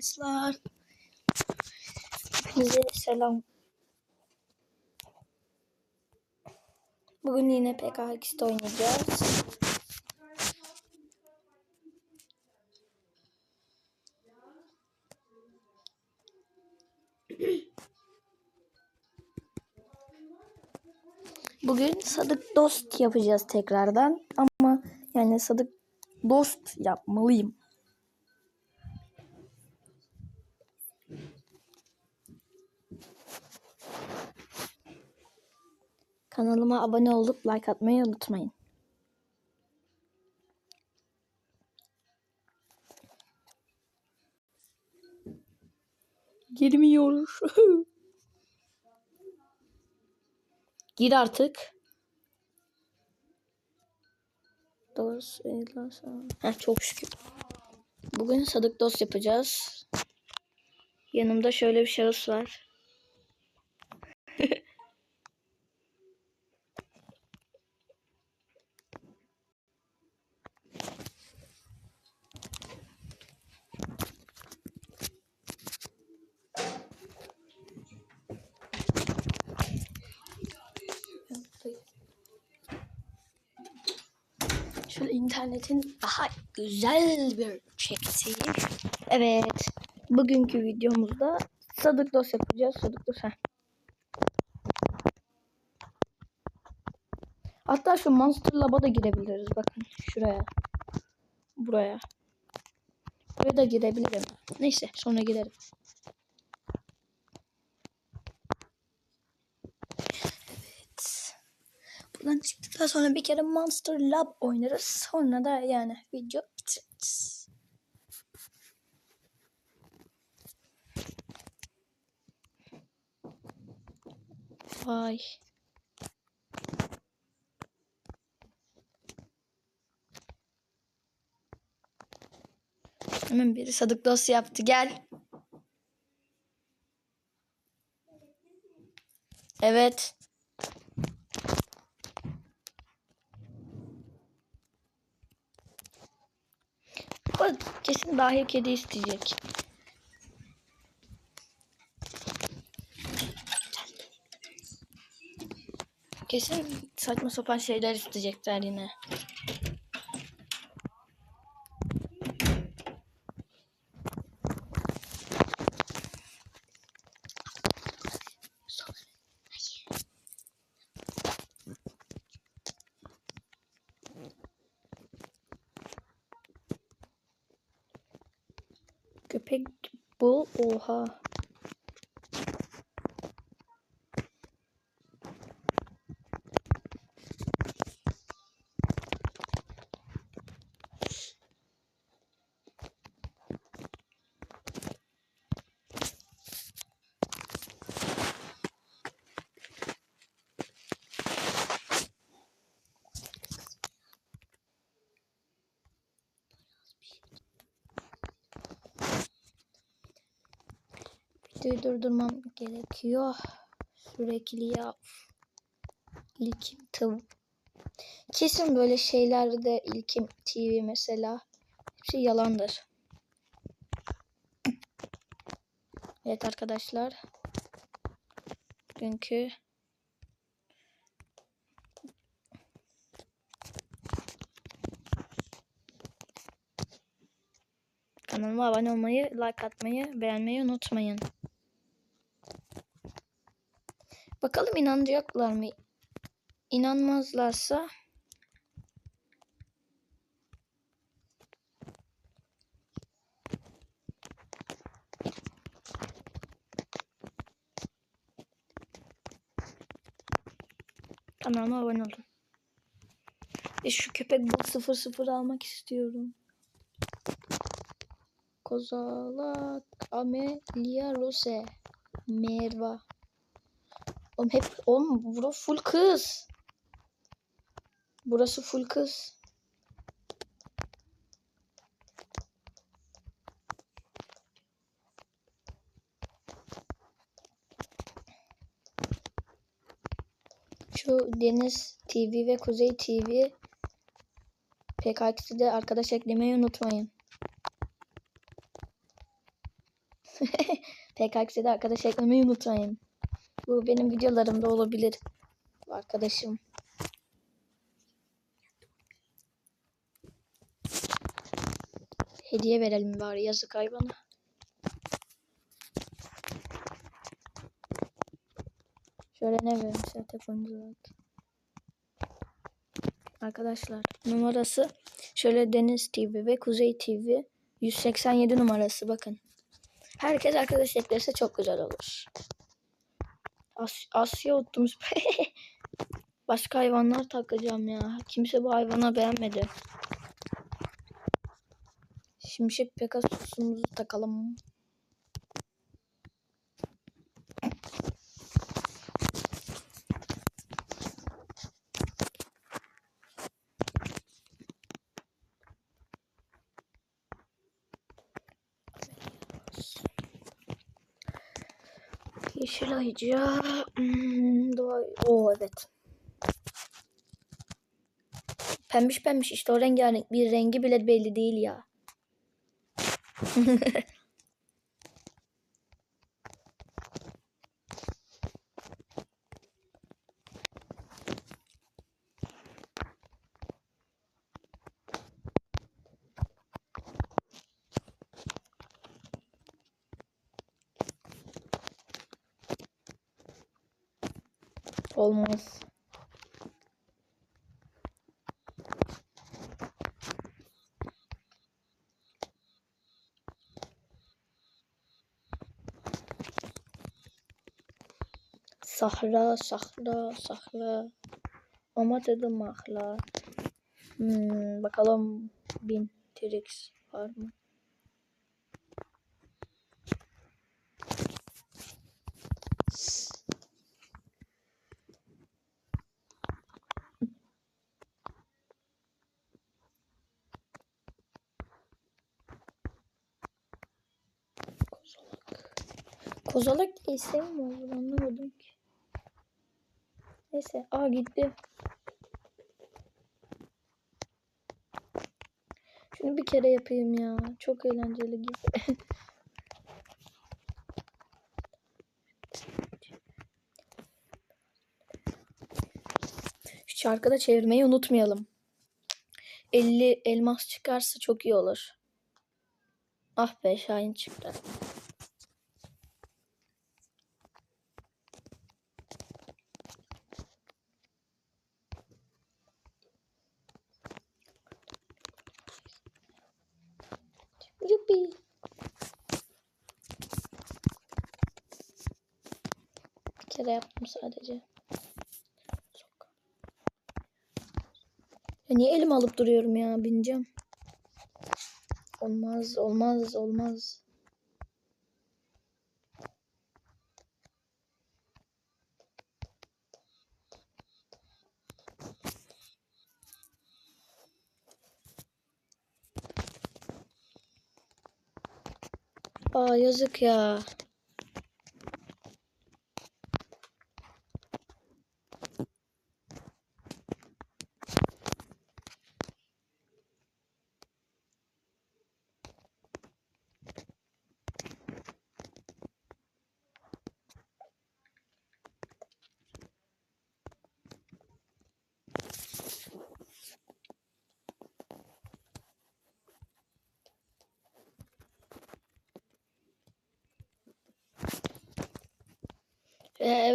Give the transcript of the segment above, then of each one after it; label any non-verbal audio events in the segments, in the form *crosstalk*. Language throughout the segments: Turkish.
arkadaşlar. Hepinize selam. Bugün yine PKX'de oynayacağız. Bugün Sadık Dost yapacağız tekrardan ama yani Sadık Dost yapmalıyım. Kanalıma abone olup like atmayı unutmayın. Girmiyor. *laughs* Gir artık. Dost, Heh, çok şükür. Bugün sadık dost yapacağız. Yanımda şöyle bir şahıs var. Şöyle internetin daha güzel bir çektiği. Evet. Bugünkü videomuzda sadık dost yapacağız. Sadık. Heh. Hatta şu Monster Lab'a da girebiliriz. Bakın şuraya. Buraya. Buraya da girebilirim. Neyse sonra girerim. Buradan çıktıktan sonra bir kere Monster Lab oynarız. Sonra da yani video bitiririz. Vay. Hemen biri sadık dosya yaptı. Gel. Evet. Kesin dahi kedi isteyecek. Kesin saçma sapan şeyler isteyecekler yine. Köpek bu oha. Videoyu durdurmam gerekiyor. Sürekli ya. İlkim tavuk. Kesin böyle şeylerde ilkim TV mesela. Hepsi yalandır. Evet arkadaşlar. Bugünkü Kanalıma abone olmayı, like atmayı, beğenmeyi unutmayın. Bakalım inanacaklar mı? İnanmazlarsa kanalıma abone olun. Ve şu köpek bu 00 almak istiyorum. Kozalak Amelia Rose Merva Oğlum hep oğlum burası full kız. Burası full kız. Şu Deniz TV ve Kuzey TV PKX'de arkadaş eklemeyi unutmayın. *laughs* PKX'de arkadaş eklemeyi unutmayın. Bu benim videolarımda olabilir. Arkadaşım. Hediye verelim bari yazık hayvana. Şöyle ne vermişler telefoncu Arkadaşlar numarası şöyle Deniz TV ve Kuzey TV 187 numarası bakın. Herkes arkadaş eklerse çok güzel olur. As Asya ottumuz. *laughs* Başka hayvanlar takacağım ya. Kimse bu hayvana beğenmedi. Şimşek Pegasus'umuzu takalım. Yeşil ayıcı. Hmm, doğa... Oo evet. Pembiş pembiş işte o rengarenk bir rengi bile belli değil ya. *laughs* Olmaz. Sahra, sahra, sahra. Ama dedim mahla. Hmm, bakalım bin Trix var mı? Kozalak ise mi olur anlamadım ki. Neyse. Aa gitti. Şunu bir kere yapayım ya. Çok eğlenceli gibi. Şu şarkıda çevirmeyi unutmayalım. 50 elmas çıkarsa çok iyi olur. Ah be Şahin çıktı. Yuppi. Bir kere yaptım sadece. Ya niye elimi alıp duruyorum ya? Bineceğim. Olmaz, olmaz, olmaz. Aa yazık ya.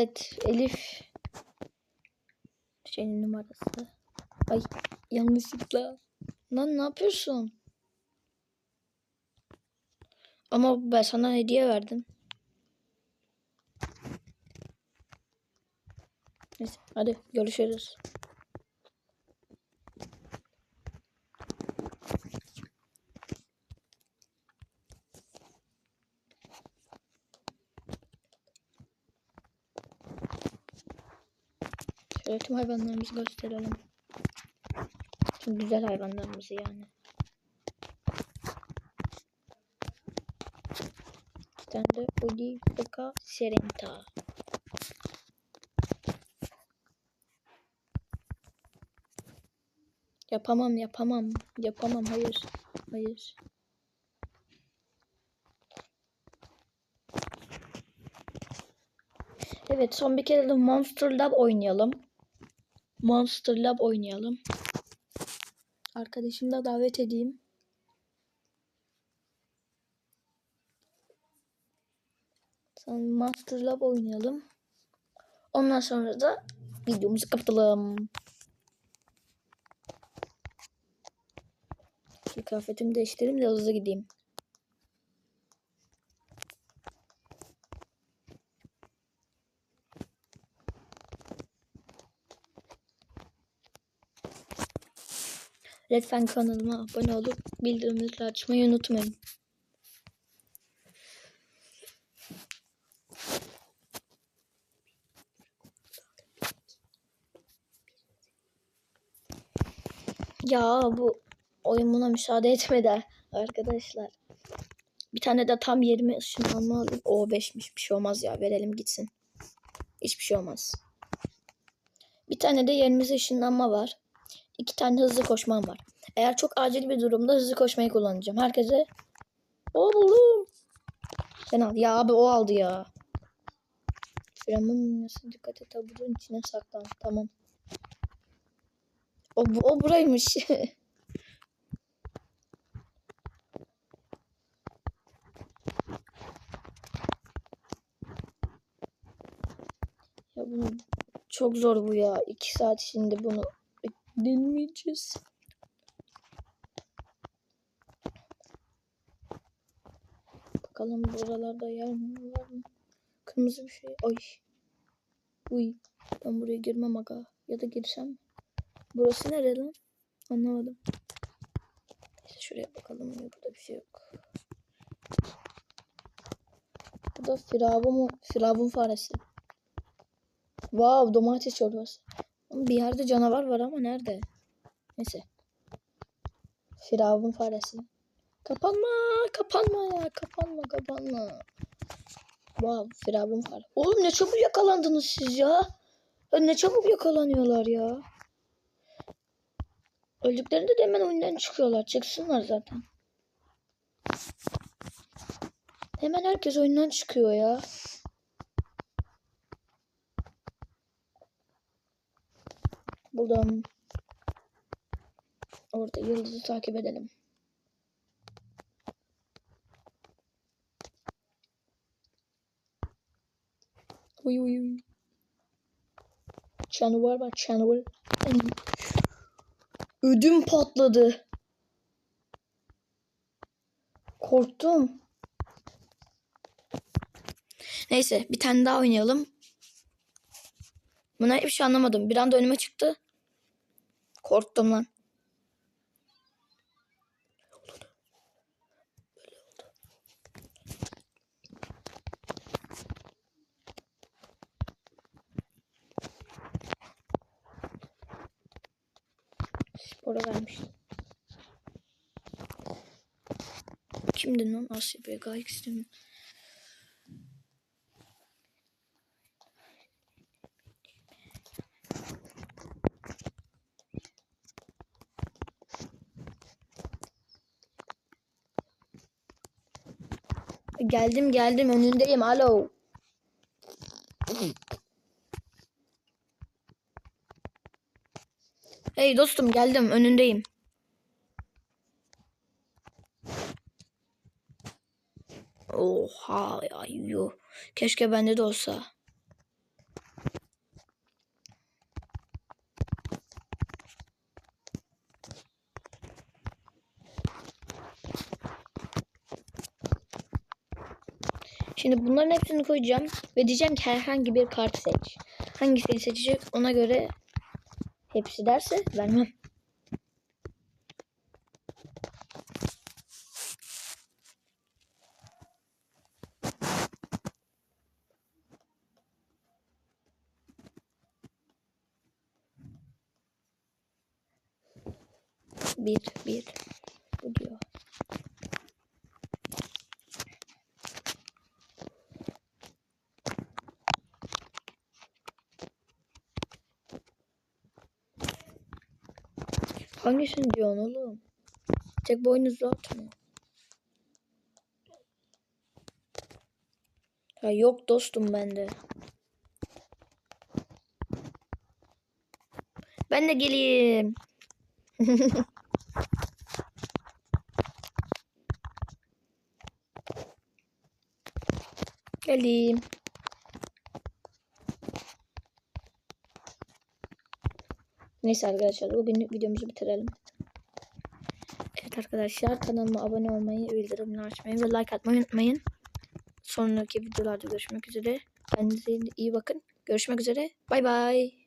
Evet Elif şeyin numarası. Ay yanlışlıkla. Lan ne yapıyorsun? Ama ben sana hediye verdim. Neyse hadi görüşürüz. Şöyle hayvanlarımızı gösterelim. Tüm güzel hayvanlarımızı yani. İki tane de Boka, Serenta. Yapamam, yapamam. Yapamam, hayır. Hayır. Evet son bir kere de Monster Lab oynayalım. Monster Lab oynayalım. Arkadaşımı da davet edeyim. Sonra Monster Lab oynayalım. Ondan sonra da videomuzu kapatalım. Kıyafetimi değiştireyim de hızlı gideyim. Lütfen kanalıma abone olup bildirimleri açmayı unutmayın. Ya bu oyun buna müsaade etmedi arkadaşlar. Bir tane de tam yerime ışınlanma alayım. O 5'miş bir şey olmaz ya verelim gitsin. Hiçbir şey olmaz. Bir tane de yerimize ışınlanma var. İki tane hızlı koşmam var. Eğer çok acil bir durumda hızlı koşmayı kullanacağım. Herkese o buldum. Sen al. Ya abi o aldı ya. Frenmin nasıl dikkat et. Bunun içine saklan. Tamam. O, bu- o buraymış. *laughs* ya bunu çok zor bu ya. İki saat şimdi bunu dinleyeceğiz. Bakalım buralarda yer mi var mı? Kırmızı bir şey. Ay. Uy. Ben buraya girmem aga. Ya da girsem? Burası nere lan? Anlamadım. Neyse şuraya bakalım. Burada bir şey yok. Bu da firavun, firavun faresi. Wow domates çorbası. Bir yerde canavar var ama nerede? Neyse. Firavun faresi. Kapanma, kapanma ya, kapanma, kapanma. Wow, firavun fare. Oğlum ne çabuk yakalandınız siz. Ya Ne çabuk yakalanıyorlar ya. Öldüklerinde de hemen oyundan çıkıyorlar. Çıksınlar zaten. Hemen herkes oyundan çıkıyor ya. Buldum. Orada yıldızı takip edelim. Uy uy uy. Canavar var canavar. Ödüm patladı. Korktum. Neyse bir tane daha oynayalım. Buna hiçbir şey anlamadım. Bir anda önüme çıktı. Korktum lan. Spora vermiştim. Kimdi lan Asya BGX mi? Geldim geldim önündeyim alo. Hey dostum geldim önündeyim. Oha ya yuh. Keşke bende de olsa. Şimdi bunların hepsini koyacağım ve diyeceğim ki herhangi bir kart seç. Hangisini seçecek ona göre hepsi derse vermem. Bir, bir. Hangisini diyorsun oğlum? Tek boynuzu atma. Ya yok dostum bende. Ben de geleyim. *laughs* geleyim. Neyse arkadaşlar bugünlük videomuzu bitirelim. Evet arkadaşlar kanalıma abone olmayı, bildirimleri açmayı ve like atmayı unutmayın. Sonraki videolarda görüşmek üzere. Kendinize iyi bakın. Görüşmek üzere. Bay bay.